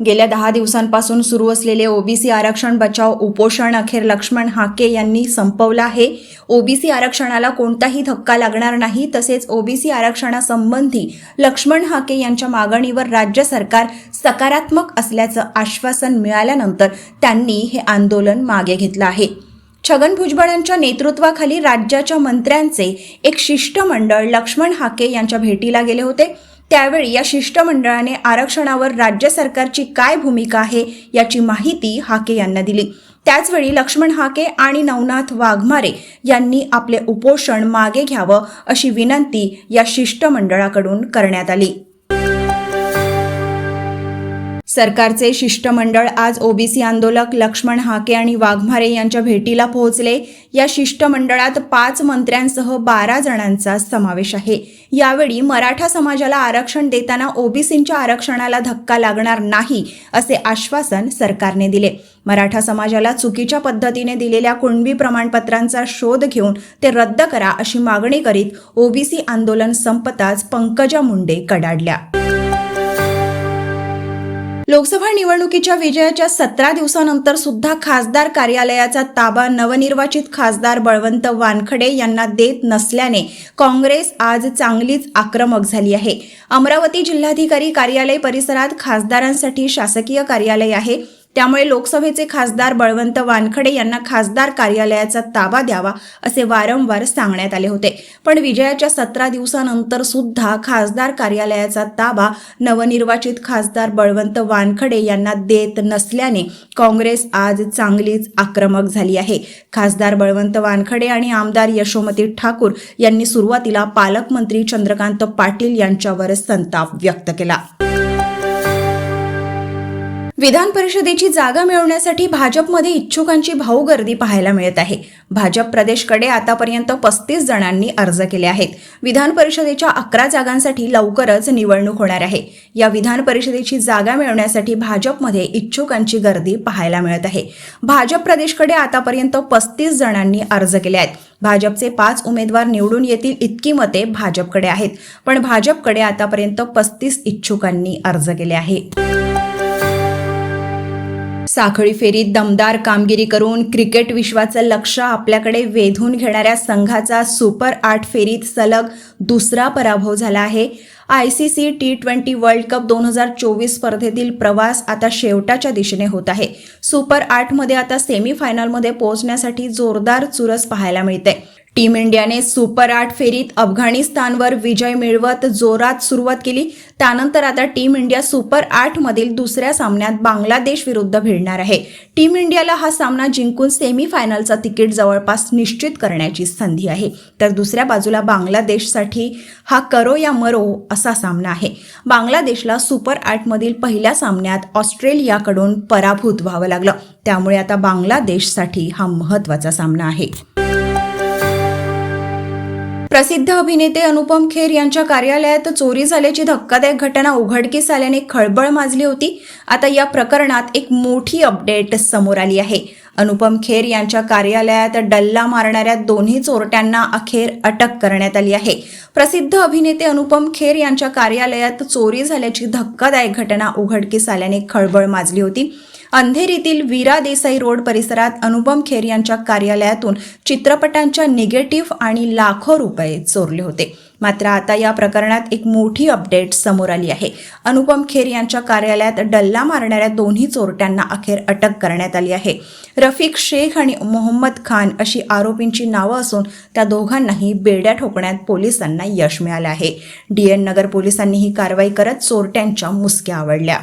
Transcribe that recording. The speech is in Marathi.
गेल्या दहा दिवसांपासून सुरू असलेले ओबीसी आरक्षण बचाव उपोषण अखेर लक्ष्मण हाके यांनी संपवलं आहे. ओबीसी आरक्षणाला कोणताही धक्का लागणार नाही तसेच ओबीसी आरक्षणासंबंधी लक्ष्मण हाके यांच्या मागणीवर राज्य सरकार सकारात्मक असल्याचं आश्वासन मिळाल्यानंतर त्यांनी हे आंदोलन मागे घेतलं आहे. छगन भुजबळांच्या नेतृत्वाखाली राज्याच्या मंत्र्यांचे एक शिष्टमंडळ लक्ष्मण हाके यांच्या भेटीला गेले होते. त्यावेळी या शिष्टमंडळाने आरक्षणावर राज्य सरकारची काय भूमिका आहे याची माहिती हाके यांना दिली. त्याचवेळी लक्ष्मण हाके आणि नवनाथ वाघमारे यांनी आपले उपोषण मागे घ्यावं अशी विनंती या शिष्टमंडळाकडून करण्यात आली. सरकारचे शिष्टमंडळ आज ओबीसी आंदोलक लक्ष्मण हाके आणि वाघमारे यांच्या भेटीला पोहोचले. या शिष्टमंडळात पाच मंत्र्यांसह बारा जणांचा समावेश आहे. यावेळी मराठा समाजाला आरक्षण देताना ओबीसींच्या आरक्षणाला धक्का लागणार नाही असे आश्वासन सरकारने दिले. मराठा समाजाला चुकीच्या पद्धतीने दिलेल्या कुणबी प्रमाणपत्रांचा शोध घेऊन ते रद्द करा अशी मागणी करीत ओबीसी आंदोलन संपताच पंकजा मुंडे कडाडल्या. लोकसभा निवडणुकीच्या विजयाच्या सतरा दिवसानंतर सुद्धा खासदार कार्यालयाचा ताबा नवनिर्वाचित खासदार बळवंत वानखडे यांना देत नसल्याने काँग्रेस आज चांगलीच आक्रमक झाली आहे. अमरावती जिल्हाधिकारी कार्यालय परिसरात खासदारांसाठी शासकीय कार्यालय आहे. त्यामुळे लोकसभेचे खासदार बळवंत वानखडे यांना खासदार कार्यालयाचा ताबा द्यावा असे वारंवार सांगण्यात आले होते. पण विजयाच्या सतरा दिवसानंतर सुद्धा खासदार कार्यालयाचा ताबा नवनिर्वाचित खासदार बळवंत वानखडे यांना देत नसल्याने काँग्रेस आज चांगलीच आक्रमक झाली आहे. खासदार बळवंत वानखडे आणि आमदार यशोमती ठाकूर यांनी सुरुवातीला पालकमंत्री चंद्रकांत पाटील यांच्यावर संताप व्यक्त केला. विधान परिषदेची जागा मिळवण्यासाठी भाजपमध्ये इच्छुकांची भाऊगर्दी पाहायला मिळत आहे. भाजप प्रदेशकडे आतापर्यंत पस्तीस जणांनी अर्ज केले आहेत. विधान परिषदेच्या अकरा जागांसाठी लवकरच निवडणूक होणार आहे. या विधान परिषदेची जागा मिळवण्यासाठी भाजपमध्ये इच्छुकांची गर्दी पाहायला मिळत आहे. भाजप प्रदेशकडे आतापर्यंत पस्तीस जणांनी अर्ज केले आहेत. भाजपचे पाच उमेदवार निवडून येतील इतकी मते भाजपकडे आहेत. पण भाजपकडे आतापर्यंत पस्तीस इच्छुकांनी अर्ज केले आहे साखळी फेरीत दमदार कामगिरी करून क्रिकेट विश्वाचं लक्ष आपल्याकडे वेधून घेणाऱ्या संघाचा सुपर आठ फेरीत सलग दुसरा पराभव झाला आहे. I C C T twenty world cup दोन हजार चोवीस स्पर्धेतील प्रवास आता शेवटाच्या दिशेने होत आहे. सुपर आठमध्ये आता सेमीफायनलमध्ये पोहोचण्यासाठी जोरदार चुरस पाहायला मिळते टीम इंडियाने सुपर आठ फेरीत अफगाणिस्तानवर विजय मिळवत जोरात सुरुवात केली. त्यानंतर आता टीम इंडिया सुपर आठमधील दुसऱ्या सामन्यात बांगलादेश विरुद्ध भिडणार आहे. टीम इंडियाला हा सामना जिंकून सेमीफायनलचा तिकीट जवळपास निश्चित करण्याची संधी आहे. तर दुसऱ्या बाजूला बांगलादेशसाठी हा करो या मरो असा सामना आहे. बांगलादेशला सुपर आठमधील पहिल्या सामन्यात ऑस्ट्रेलियाकडून पराभूत व्हावं लागलं. त्यामुळे आता बांगलादेशसाठी हा महत्त्वाचा सामना आहे. प्रसिद्ध अभिनेते अनुपम खेर यांच्या कार्यालयात चोरी झाल्याची धक्कादायक घटना उघडकीस आल्याने खळबळ माजली होती. आता या प्रकरणात एक मोठी अपडेट समोर आली आहे. अनुपम खेर यांच्या कार्यालयात डल्ला मारणाऱ्या दोन्ही चोरट्यांना अखेर अटक करण्यात आली आहे. प्रसिद्ध अभिनेते अनुपम खेर यांच्या कार्यालयात चोरी झाल्याची धक्कादायक घटना उघडकीस आल्याने खळबळ माजली होती. अंधेरीतील वीरा देसाई रोड परिसरात अनुपम खेर यांच्या कार्यालयातून चित्रपटांच्या निगेटिव्ह आणि लाखो रुपये चोरले होते. मात्र आता या प्रकरणात एक मोठी अपडेट समोर आली आहे. अनुपम खेर यांच्या कार्यालयात डल्ला मारणाऱ्या दोन्ही चोरट्यांना अखेर अटक करण्यात आली आहे. रफिक शेख आणि मोहम्मद खान अशी आरोपींची नावं असून त्या दोघांनाही बेड्या ठोकण्यात पोलिसांना यश मिळालं आहे. डीएन नगर पोलिसांनी ही कारवाई करत चोरट्यांच्या मुसक्या आवडल्या.